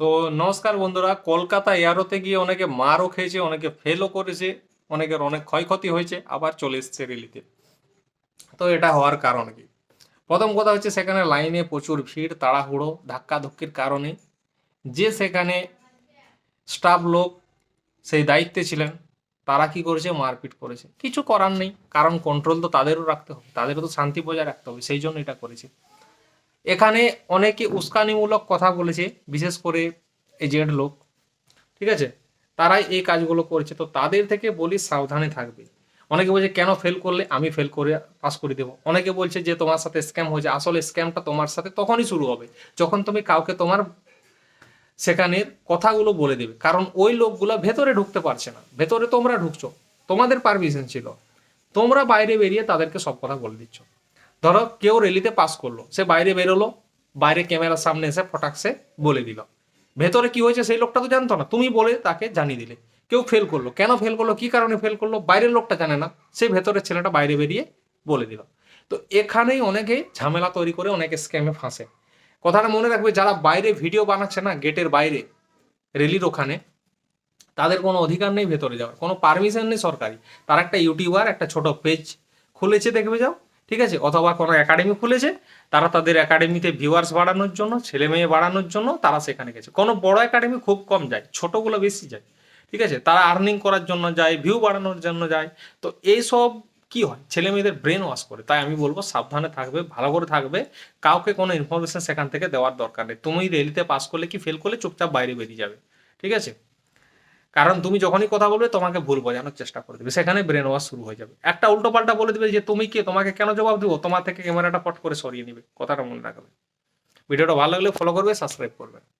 তো নমস্কার বন্ধুরা, কলকাতা এয়ারোতে গিয়ে অনেকে মারও খেয়েছে, অনেকে ফেলও করেছে, অনেকের অনেক ক্ষয়ক্ষতি হয়েছে, আবার চলে এসছে রেলিতে। তো এটা হওয়ার কারণ কি? প্রথম কথা হচ্ছে সেখানে লাইনে প্রচুর ভিড়, তাড়াহুড়ো, ধাক্কাধুক্কির কারণে। যে সেখানে স্টাফ লোক সেই দায়িত্বে ছিলেন, তারা কি করেছে? মারপিট করেছে। কিছু করার নেই, কারণ কন্ট্রোল তো তাদেরও রাখতে হবে, তাদেরও তো শান্তি বজায় রাখতে হবে, সেই জন্য এটা করেছে। এখানে অনেকে উস্কানিমূলক কথা বলেছে, বিশেষ করে এজেন্ট লোক। ঠিক আছে? তারাই এই কাজগুলো করেছে। তো তাদের থেকে বলি সাবধানে থাকবে। অনেকে বলছে, কেন ফেল করলে? আমি ফেল করে পাস করে দেবো। অনেকে বলছে যে, তোমার সাথে স্ক্যাম হয়েছে। আসলে স্ক্যামটা তোমার সাথে তখনই শুরু হবে যখন তুমি কাউকে তোমার সেখানের কথাগুলো বলে দেবে। কারণ ওই লোকগুলো ভেতরে ঢুকতে পারছে না। ভেতরে তোমরা ঢুকছো। তোমাদের পারমিশন ছিল। তোমরা বাইরে বেরিয়ে তাদেরকে সব কথা বলে দিচ্ছ। ধরো কেউ রেলিতে পাস করল, সে বাইরে বেরোলো, বাইরে ক্যামেরার সামনে এসে ফটাকসে বলে দিল। ভেতরে কি হয়েছে সেই লোকটা তো জানতো না, তুমি বলে তাকে জানিয়ে দিলে। কেউ ফেল করল, কেন ফেল করল, কি কারণে ফেল করল, বাইরের লোকটা জানে না সেই ভেতরের ছেলেটা বাইরে বেরিয়ে বলে দিল। তো এখানেই অনেকে ঝামেলা তৈরি করে, অনেকে স্ক্যামে ফাঁসে। কথাটা মনে রাখবে, যারা বাইরে ভিডিও বানাচ্ছে না গেটের বাইরে রেলির ওখানে, তাদের কোনো অধিকার নেই ভেতরে যাওয়ার, কোনো পারমিশন নেই সরকারি। তারা একটা ইউটিউবার একটা ছোট পেজ খুলেছে, দেখবে যাও। ঠিক আছে? অথবা কোনো একাডেমি খুলেছে, তারা তাদের একাডেমিতে ভিউয়ার্স বাড়ানোর জন্য, ছেলে মেয়ে বাড়ানোর জন্য তারা সেখানে গেছে। কোনো বড় একাডেমি খুব কম যায়, ছোটগুলো বেশি যায়। ঠিক আছে? তারা আর্নিং করার জন্য যায় ভিউ বাড়ানোর জন্য যায়। তো এইসব কি হয়? ছেলে মেয়েদের ব্রেন ওয়াশ করে। তাই আমি বলব সাবধানে থাকবে, ভালো করে থাকবে। কাউকে কোনো ইনফরমেশন সেখান থেকে দেওয়ার দরকার নেই। তুমি রেলিতে পাস করলে কি ফেল করলে, চুপচাপ বাইরে বেরিয়ে যাবে। ঠিক আছে? কারণ তুমি যখনই কথা বলবে, তোমাকে ভুল বোঝানোর চেষ্টা করে দেবে। সেখানে ব্রেন ওয়াশ শুরু হয়ে যাবে। একটা উল্টো পাল্টা বলে দেবে যে, তুমি কে? তোমাকে কেন জবাব দেবো? তোমার থেকে ক্যামেরাটা পট করে সরিয়ে নেবে। কথাটা মনে রাখবে। ভিডিওটা ভালো লাগলে ফলো করবে সাবস্ক্রাইব করবে।